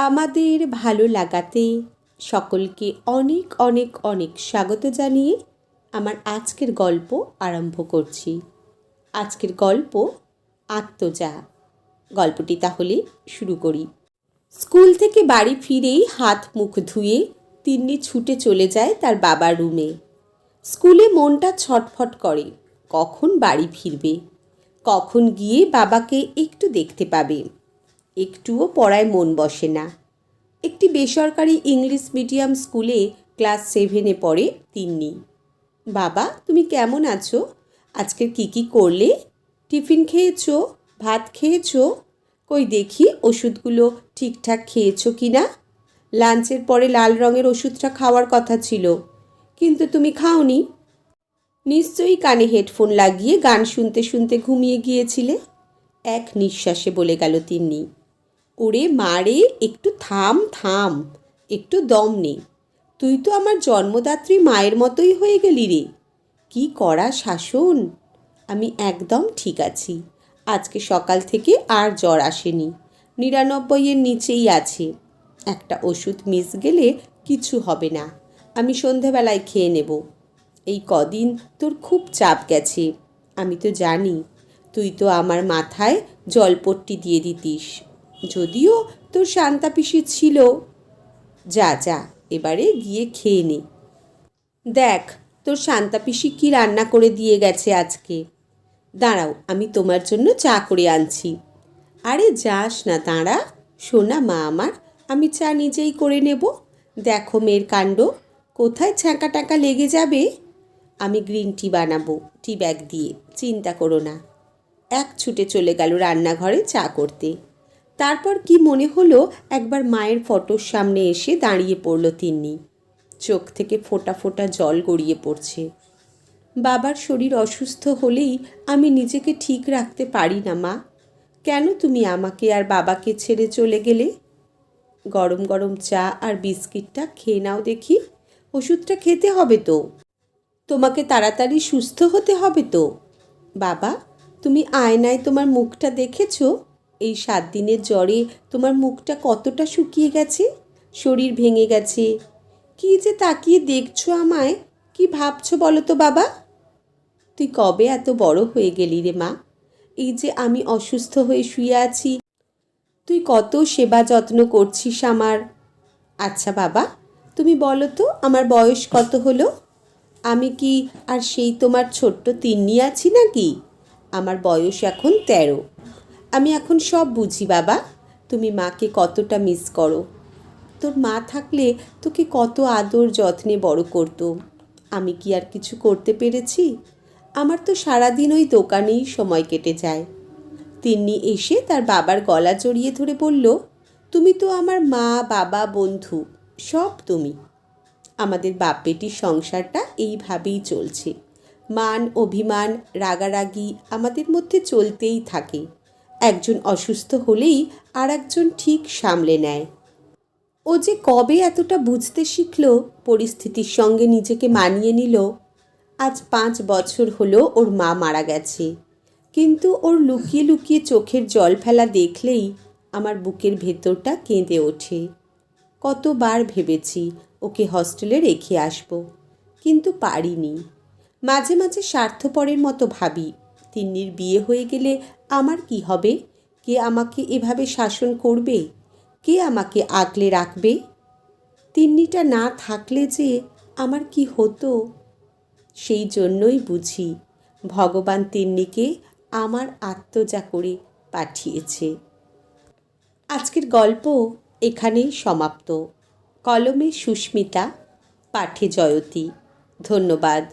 আমাদের ভালো লাগাতে সকলকে অনেক অনেক অনেক স্বাগত জানিয়ে আমার আজকের গল্প আরম্ভ করছি। আজকের গল্প আত্মজা। গল্পটি তাহলে শুরু করি। স্কুল থেকে বাড়ি ফিরেই হাত মুখ ধুয়ে তিন্নি ছুটে চলে যায় তার বাবার রুমে। স্কুলে মনটা ছটফট করে, কখন বাড়ি ফিরবে? কখন গিয়ে বাবাকে একটু দেখতে পাবে? একটুও পড়ায় মন বসে না। একটি বেসরকারি ইংলিশ মিডিয়াম স্কুলে ক্লাস সেভেনে পড়ে তিন্নি। বাবা, তুমি কেমন আছো? আজকের কি কি করলে? টিফিন খেয়েছো? ভাত খেয়েছো? কই দেখি ওষুধগুলো ঠিকঠাক খেয়েছো কি না? লাঞ্চের পরে লাল রঙের ওষুধটা খাওয়ার কথা ছিল, কিন্তু তুমি খাওনি। নিশ্চয়ই কানে হেডফোন লাগিয়ে গান শুনতে শুনতে ঘুমিয়ে গিয়েছিলে। এক নিঃশ্বাসে বলে গেল তিন্নি। ওরে মারে একটু থাম থাম, একটু দম নে। তুই তো আমার জন্মদাত্রী মায়ের মতোই হয়ে গেলি রে। কি করা শাসন? আমি একদম ঠিক আছি। আজকে সকাল থেকে আর জ্বর আসেনি। নিরানব্বইয়ের নিচেই আছে। একটা ওষুধ মিস গেলে কিছু হবে না। আমি সন্ধেবেলায় খেয়ে নেব। এই কদিন তোর খুব চাপ গেছে। আমি তো জানি। তুই তো আমার মাথায় জলপট্টি দিয়ে দিতিস। যদিও তোর শান্তা পিসি ছিল। যা যা, এবারে গিয়ে খেয়ে নে। দেখ, তোর শান্তা পিসি কী রান্না করে দিয়ে গেছে আজকে। দাঁড়াও, আমি তোমার জন্য চা করে আনছি। আরে যাস না দাঁড়া শোনা মা আমার, আমি চা নিজেই করে নেব। দেখো মেয়ের কাণ্ড, কোথায় ছ্যাঁকা টাকা লেগে যাবে? আমি গ্রিন টি বানাবো, টি ব্যাগ দিয়ে, চিন্তা করো না। এক ছুটে চলে গেল রান্নাঘরে চা করতে। তারপর কি মনে হলো? একবার মায়ের ফটোর সামনে এসে দাঁড়িয়ে পড়ল তিন্নি। চোখ থেকে ফোঁটা ফোঁটা জল গড়িয়ে পড়ছে। বাবার শরীর অসুস্থ হলেই আমি নিজেকে ঠিক রাখতে পারি না, মা। কেন তুমি আমাকে আর বাবাকে ছেড়ে চলে গেলে? গরম গরম চা আর বিস্কিটটা খেয়ে নাও দেখি। ওষুধটা খেতে হবে তো। তোমাকে তাড়াতাড়ি সুস্থ হতে হবে তো। বাবা, তুমি আয়নায় তোমার মুখটা দেখেছ? এই সাত দিনের জ্বরে তোমার মুখটা কতটা শুকিয়ে গেছে? শরীর ভেঙে গেছে। কি যে তাকিয়ে দেখছ আমায়? কি ভাবছ বলো তো বাবা? তুই কবে এত বড় হয়ে গেলি রে মা? এই যে আমি অসুস্থ হয়ে শুয়ে আছি। তুই কত সেবা যত্ন করছিস আমার। আচ্ছা বাবা, তুমি বলো তো আমার বয়স কত হলো? আমি কি আর সেই তোমার ছোট্ট তিন্নি আছি নাকি? আমার বয়স এখন তেরো। আমি এখন সব বুঝি, বাবা। তুমি মাকে কতটা মিস করো। তোর মা থাকলে তোকে কত আদর যত্নে বড় করতো। আমি কি আর কিছু করতে পেরেছি? আমার তো সারাদিন ওই দোকানেই সময় কেটে যায়। তিন্নি এসে তার বাবার গলা জড়িয়ে ধরে বলল, তুমি তো আমার মা, বাবা, বন্ধু, সব তুমি। আমাদের বাপ বেটির সংসারটা এইভাবেই চলছে। মান, অভিমান, রাগারাগি আমাদের মধ্যে চলতেই থাকে। একজন অসুস্থ হলেই আর একজন ঠিক সামলে নেয়। ও যে কবে এতটা বুঝতে শিখল, পরিস্থিতির সঙ্গে নিজেকে মানিয়ে নিল, আজ পাঁচ বছর হলো ওর মা মারা গেছে। কিন্তু ওর লুকিয়ে লুকিয়ে চোখের জল ফেলা দেখলেই আমার বুকের ভেতরটা কেঁদে ওঠে। কতবার ভেবেছি ওকে হস্টেলে রেখে আসব, কিন্তু পারিনি। মাঝে মাঝে স্বার্থপরের মতো ভাবি, তিন্নির বিয়ে হয়ে গেলে আমার কি হবে? কে আমাকে এভাবে শাসন করবে? কে আমাকে আগলে রাখবে? তিন্নিটা না থাকলে যে আমার কি হতো? সেই জন্যই বুঝি, ভগবান তিন্নিকে আমার আত্মজা করে পাঠিয়েছে। আজকের গল্প এখানেই সমাপ্ত। কলমে সুস্মিতা, পাঠে জয়তী। ধন্যবাদ।